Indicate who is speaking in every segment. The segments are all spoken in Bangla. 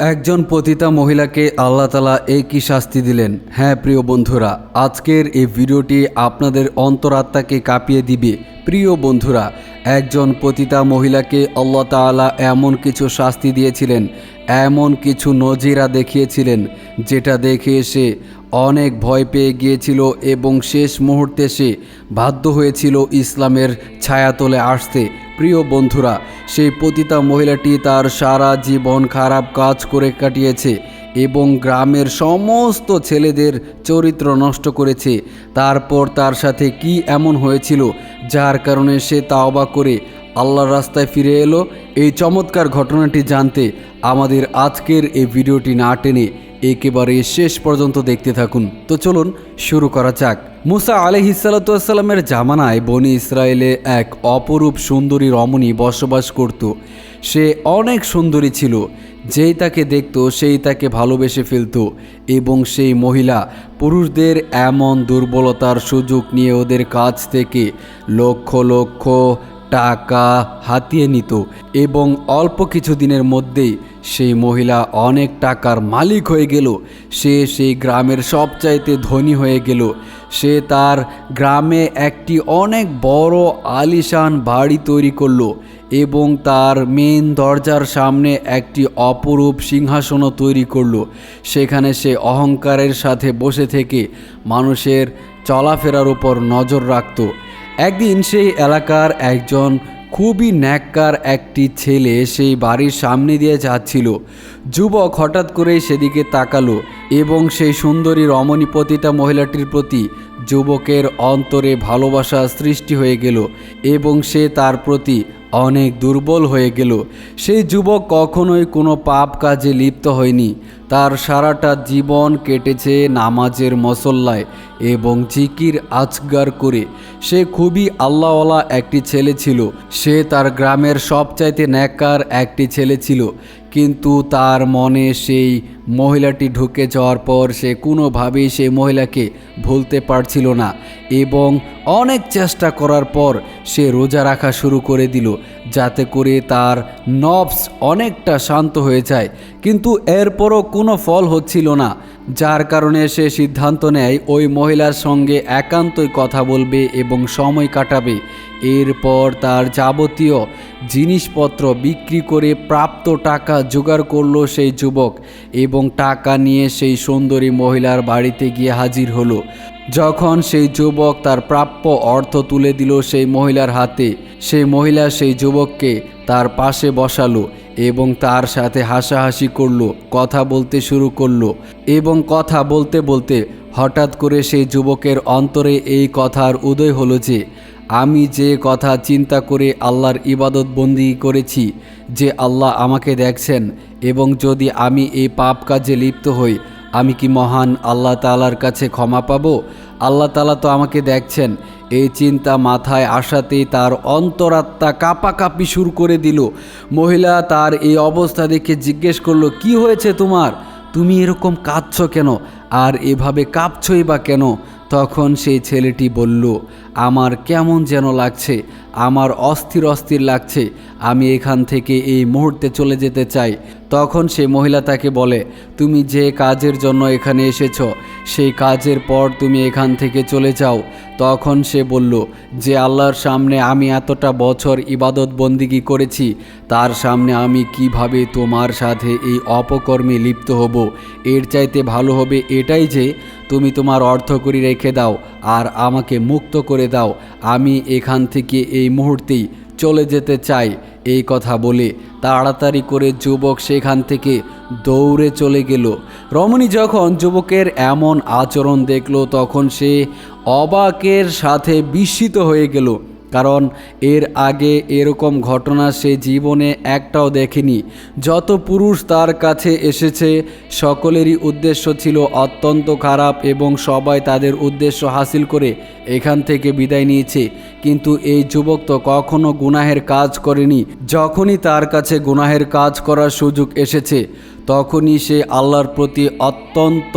Speaker 1: একজন পতিতা মহিলাকে আল্লাহ তালা এই কি শাস্তি দিলেন। হ্যাঁ প্রিয় বন্ধুরা, আজকের এই ভিডিওটি আপনাদের অন্তরাত্মাকে কাঁপিয়ে দিবে। প্রিয় বন্ধুরা, একজন পতিতা মহিলাকে আল্লাহ তাআলা এমন কিছু শাস্তি দিয়েছিলেন, এমন কিছু নজিরা দেখিয়েছিলেন, যেটা দেখে সে অনেক ভয় পেয়ে গিয়েছিল এবং শেষ মুহূর্তে সে বাধ্য হয়েছিল ইসলামের ছায়াতলে আসতে। প্রিয় বন্ধুরা, সেই পতিতা মহিলাটি তার সারা জীবন খারাপ কাজ করে কাটিয়েছে এবং গ্রামের সমস্ত ছেলেদের চরিত্র নষ্ট করেছে। তারপর তার সাথে কি এমন হয়েছিল, যার কারণে সে তাওবা করে আল্লাহর রাস্তায় ফিরে এলো, এই চমৎকার ঘটনাটি জানতে আমাদের আজকের এই ভিডিওটি না টেনে একেবারে শেষ পর্যন্ত দেখতে থাকুন। তো চলুন শুরু করা যাক। মুসা আলহিসাল্লামের জামানায় বনি ইসরায়েলে এক অপরূপ সুন্দরী রমণী বসবাস করত। সে অনেক সুন্দরী ছিল। যেই তাকে দেখত, সেই তাকে ভালোবেসে ফেলত এবং সেই মহিলা পুরুষদের এমন দুর্বলতার সুযোগ নিয়ে ওদের কাছ থেকে লক্ষ লক্ষ টাকা হাতিয়ে নিত এবং অল্প কিছু দিনের মধ্যেই সেই মহিলা অনেক টাকার মালিক হয়ে গেল। সে সেই গ্রামের সবচাইতে ধনী হয়ে গেল। সে তার গ্রামে একটি অনেক বড় আলিশান বাড়ি তৈরি করল এবং তার মেন দরজার সামনে একটি অপরূপ সিংহাসনও তৈরি করল। সেখানে সে অহংকারের সাথে বসে থেকে মানুষের চলাফেরার উপর নজর রাখত। একদিন সেই এলাকার একজন খুবই ন্যাক্কার একটি ছেলে সেই বাড়ির সামনে দিয়ে যাচ্ছিল। যুবক হঠাৎ করেই সেদিকে তাকালো এবং সেই সুন্দরী রমণীপতিটা মহিলাটির প্রতি যুবকের অন্তরে ভালোবাসা সৃষ্টি হয়ে গেল এবং সে তার প্রতি অনেক দুর্বল হয়ে গেল। সেই যুবক কখনোই কোনো পাপ কাজে লিপ্ত হয়নি। তার সারাটা জীবন কেটেছে নামাজের মসল্লায় এবং জিকির আজগার করে। সে খুবই আল্লাহওয়ালা একটি ছেলে ছিল। সে তার গ্রামের সবচাইতে ন্যাকার একটি ছেলে ছিল। কিন্তু তার মনে সেই মহিলাটি ঢুকে যাওয়ার পর সে কোনোভাবেই সেই মহিলাকে ভুলতে পারছিল না এবং অনেক চেষ্টা করার পর সে রোজা রাখা শুরু করে দিল, যাতে করে তার নবস অনেকটা শান্ত হয়ে যায়। কিন্তু এরপরও কোনো ফল হচ্ছিল না, যার কারণে সে সিদ্ধান্ত নেয় ওই মহিলার সঙ্গে একান্তই কথা বলবে এবং সময় কাটাবে। এরপর তার যাবতীয় জিনিসপত্র বিক্রি করে প্রাপ্ত টাকা জোগাড় করল সেই যুবক এবং টাকা নিয়ে সেই সুন্দরী মহিলার বাড়িতে গিয়ে হাজির হলো। যখন সেই যুবক তার প্রাপ্য অর্থ তুলে দিল সেই মহিলার হাতে, সেই মহিলা সেই যুবককে তার পাশে বসালো এবং তার সাথে হাসাহাসি করল, কথা বলতে শুরু করল এবং কথা বলতে বলতে হঠাৎ করে সেই যুবকের অন্তরে এই কথার উদয় হলো যে আমি যে কথা চিন্তা করে আল্লাহর ইবাদত বন্দি করেছি, যে আল্লাহ আমাকে দেখছেন, এবং যদি আমি এই পাপ কাজে লিপ্ত হই, আমি কি মহান আল্লাহ তালার কাছে ক্ষমা পাবো? আল্লাহ তালা তো আমাকে দেখছেন এই চিন্তা মাথায় আসাতেই তার অন্তরাত্মা কাঁপাকাঁপি শুরু করে দিল। মহিলা তার এই অবস্থা দেখে জিজ্ঞেস করল, কি হয়েছে তোমার? তুমি এরকম কাঁদছ কেন? আর এভাবে কাঁপছই বা কেন? তখন সেই ছেলেটি বলল আমার কেমন যেন লাগছে, আমার অস্থির অস্থির লাগছে, আমি এখান থেকে এই মুহূর্তে চলে যেতে চাই। তখন সে মহিলা তাকে বলে, তুমি যে কাজের জন্য এখানে এসেছ, সেই কাজের পর তুমি এখান থেকে চলে যাও। তখন সে বলল, যে আল্লাহর সামনে আমি এতটা বছর ইবাদত বন্দিগি করেছি, তার সামনে আমি কীভাবে তোমার সাথে এই অপকর্মে লিপ্ত হব? এর চাইতে ভালো হবে এটাই যে, তুমি তোমার অর্থ করি রেখে দাও, আর আমাকে মুক্ত করে দাও, আমি এখান থেকে এই মুহূর্তেই চলে যেতে চাই। এই কথা বলে তাড়াতাড়ি করে যুবক সেখান থেকে দৌড়ে চলে গেল। রমণী যখন যুবকের এমন আচরণ দেখল, তখন সে অবাকের সাথে বিস্মিত হয়ে গেল। কারণ এর আগে এরকম ঘটনা সে জীবনে একটাও দেখেনি। যত পুরুষ তার কাছে এসেছে, সকলেরই উদ্দেশ্য ছিল অত্যন্ত খারাপ এবং সবাই তাদের উদ্দেশ্য হাসিল করে এখান থেকে বিদায় নিয়েছে। কিন্তু এই যুবক তো কখনো গুনাহের কাজ করেনি। যখনই তার কাছে গুনাহের কাজ করার সুযোগ এসেছে, তখনই সে আল্লাহর প্রতি অত্যন্ত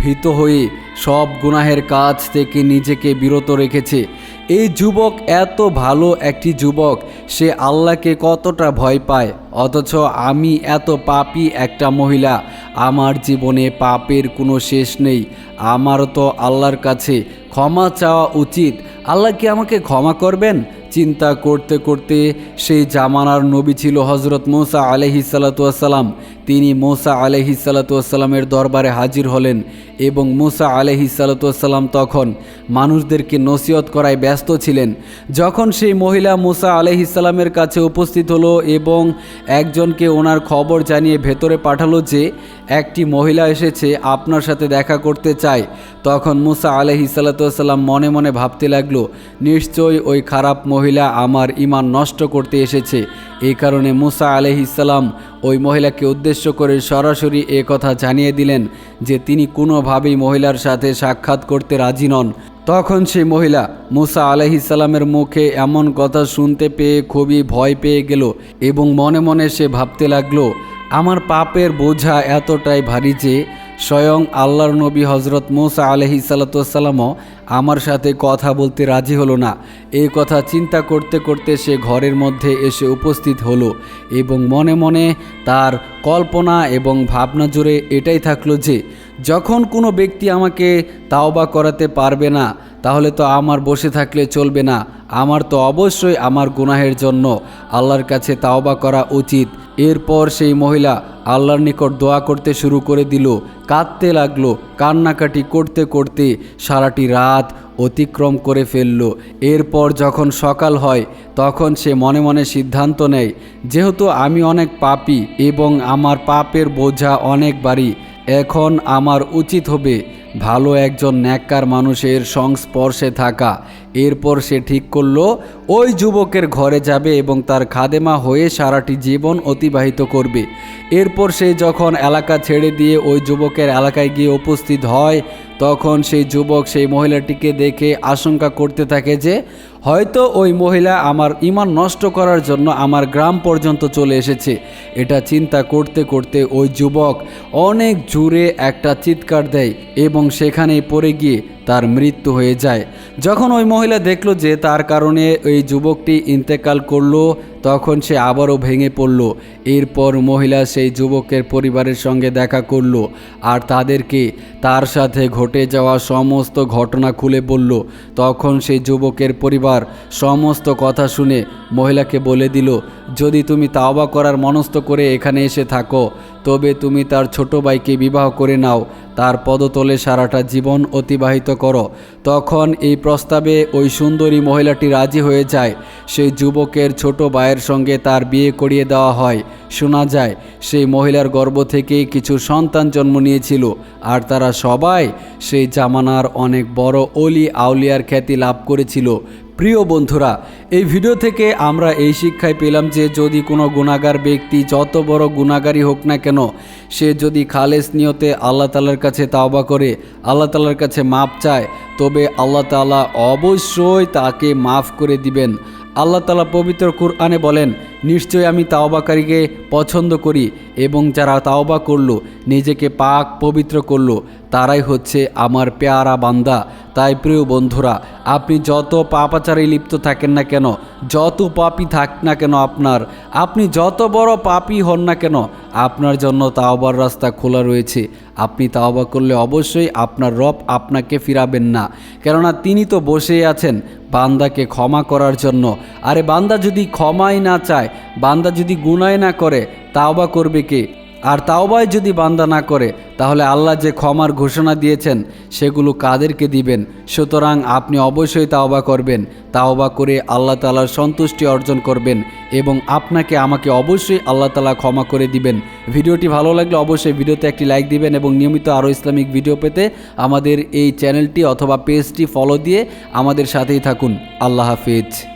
Speaker 1: ভীত হয়ে সব গুনাহের কাজ থেকে নিজেকে বিরত রেখেছে। এই যুবক এত ভালো একটি যুবক, সে আল্লাহকে কতটা ভয় পায়? অথচ আমি এত পাপী একটা মহিলা, আমার জীবনে পাপের কোনো শেষ নেই। আমার তো আল্লাহর কাছে ক্ষমা চাওয়া উচিত। আল্লাহ কি আমাকে ক্ষমা করবেন? চিন্তা করতে করতে সেই জামানার নবী ছিল হজরত মৌসা আলহি সালাতুয়াসাল্লাম তিনি মোসা আলহি সালাতুয়াসাল্লামের দরবারে হাজির হলেন এবং মোসা আলহি সালাতুয়াসাল্লাম তখন মানুষদেরকে নসিহত করায় ব্যস্ত ছিলেন। যখন সেই মহিলা মোসা আলহি সাল্লামের কাছে উপস্থিত হলো এবং একজনকে ওনার খবর জানিয়ে ভেতরে পাঠালো যে, একটি মহিলা এসেছে, আপনার সাথে দেখা করতে চায়। তখন মুসা আলহি সাল্লাতুয়াসাল্লাম মনে মনে ভাবতে লাগল, নিশ্চয়ই ওই খারাপ মহিলা আমার ইমান নষ্ট করতে এসেছে। এই কারণে মুসা আলহিসাল্লাম ওই মহিলাকে উদ্দেশ্য করে সরাসরি এ কথা জানিয়ে দিলেন যে তিনি কোনোভাবেই মহিলার সাথে সাক্ষাৎ করতে রাজি নন। তখন সেই মহিলা মুসা আলহিসাল্লামের মুখে এমন কথা শুনতে পেয়ে খুবই ভয় পেয়ে গেল এবং মনে মনে সে ভাবতে লাগল, আমার পাপের বোঝা এতটাই ভারী যে স্বয়ং আল্লাহর নবী হজরত মৌসা আলহি সাল্লাতামও আমার সাথে কথা বলতে রাজি হলো না। এই কথা চিন্তা করতে করতে সে ঘরের মধ্যে এসে উপস্থিত হলো এবং মনে মনে তার কল্পনা এবং ভাবনা জুড়ে এটাই থাকল যে, যখন কোনো ব্যক্তি আমাকে তাওবা করাতে পারবে না, তাহলে তো আমার বসে থাকলে চলবে না। আমার তো অবশ্যই আমার গুনাহের জন্য আল্লাহর কাছে তাওবা করা উচিত। এরপর সেই মহিলা আল্লাহর নিকট দোয়া করতে শুরু করে দিল, কাঁদতে লাগল, কান্নাকাটি করতে করতে সারাটি রাত অতিক্রম করে ফেলল। এরপর যখন সকাল হয়, তখন সে মনে মনে সিদ্ধান্ত নেয়, যেহেতু আমি অনেক পাপি এবং আমার পাপের বোঝা অনেক বাড়ি, এখন আমার উচিত হবে ভালো একজন ন্যাক্কার মানুষের সংস্পর্শে থাকা। এরপর সে ঠিক করল, ওই যুবকের ঘরে যাবে এবং তার খাদেমা হয়ে সারাটি জীবন অতিবাহিত করবে। এরপর সে যখন এলাকা ছেড়ে দিয়ে ওই যুবকের এলাকায় গিয়ে উপস্থিত হয়, তখন সেই যুবক সেই মহিলাটিকে দেখে আশঙ্কা করতে থাকে যে হয়তো ওই মহিলা আমার ইমান নষ্ট করার জন্য আমার গ্রাম পর্যন্ত চলে এসেছে। এটা চিন্তা করতে করতে ওই যুবক অনেক জুড়ে একটা চিৎকার দেয় এবং সেখানেই পড়ে গিয়ে তার মৃত্যু হয়ে যায়। যখন ওই মহিলা দেখল যে তার কারণে ওই যুবকটি ইন্তেকাল করল, তখন সে আবারও ভেঙে পড়ল। এরপর মহিলা সেই যুবকের পরিবারের সঙ্গে দেখা করল আর তাদেরকে তার সাথে ঘটে যাওয়া সমস্ত ঘটনা খুলে বলল। তখন সেই যুবকের পরিবার সমস্ত কথা শুনে মহিলাকে বলে দিল, যদি তুমি তাওবা করার মনস্থ করে এখানে এসে থাকো, তবে তুমি তার ছোট ভাইকে বিবাহ করে নাও। তার পদতলে সারাটা জীবন অতিবাহিত করো। তখন এই প্রস্তাবে ওই সুন্দরী মহিলাটি রাজি হয়ে যায়। সেই যুবকের ছোট ভাইয়ের সঙ্গে তার বিয়ে করিয়ে দেওয়া হয়। শোনা যায়, সেই মহিলার গর্ভ থেকেই কিছু সন্তান জন্ম নিয়েছিল। আর তারা সবাই সেই জামানার অনেক বড় অলি আউলিয়ার খ্যাতি লাভ করেছিল। প্রিয় বন্ধুরা, এই ভিডিও থেকে আমরা এই শিক্ষায় পেলাম যে যদি কোনো গুণাগার ব্যক্তি যত বড় গুণাগারই হোক না কেন, সে যদি খালেস নিয়তে আল্লাহ তালার কাছে তাওবা করে, আল্লাহ তালার কাছে মাপ চায়, তবে আল্লাহ তালা অবশ্যই তাকে মাফ করে দিবেন। আল্লাহ তালা পবিত্র কুরআনে বলেন নিশ্চয় আমি তাওবাকারীকে পছন্দ করি। এবং যারা তাওবা করল, নিজেকে পাক পবিত্র করল, তারাই হচ্ছে আমার পেয়ারা বান্দা। তাই প্রিয় বন্ধুরা, আপনি যত পাপাচারে লিপ্ত থাকেন না কেন, যত পাপি থাক না কেন আপনার, আপনি যত বড় পাপি হন না কেন, আপনার জন্য তাওবার রাস্তা খোলা রয়েছে। আপনি তাওবা করলে অবশ্যই আপনার রব আপনাকে ফিরাবেন না। কেননা তিনি তো বসেই আছেন বান্দাকে ক্ষমা করার জন্য। আরে বান্দা যদি ক্ষমাই না চায়, বান্দা যদি গুনাই না করে, তাওবা করবে কে? আর তাওবায় যদি বান্দা না করে, তাহলে আল্লাহ যে ক্ষমার ঘোষণা দিয়েছেন, সেগুলো কাদেরকে দিবেন? সুতরাং আপনি অবশ্যই তাওবা করবেন। তাওবা করে আল্লাহ তালার সন্তুষ্টি অর্জন করবেন এবং আপনাকে, আমাকে অবশ্যই আল্লাহ তালা ক্ষমা করে দিবেন। ভিডিওটি ভালো লাগলে অবশ্যই ভিডিওতে একটি লাইক দিবেন এবং নিয়মিত আরও ইসলামিক ভিডিও পেতে আমাদের এই চ্যানেলটি অথবা পেজটি ফলো দিয়ে আমাদের সাথেই থাকুন। আল্লাহ হাফিজ।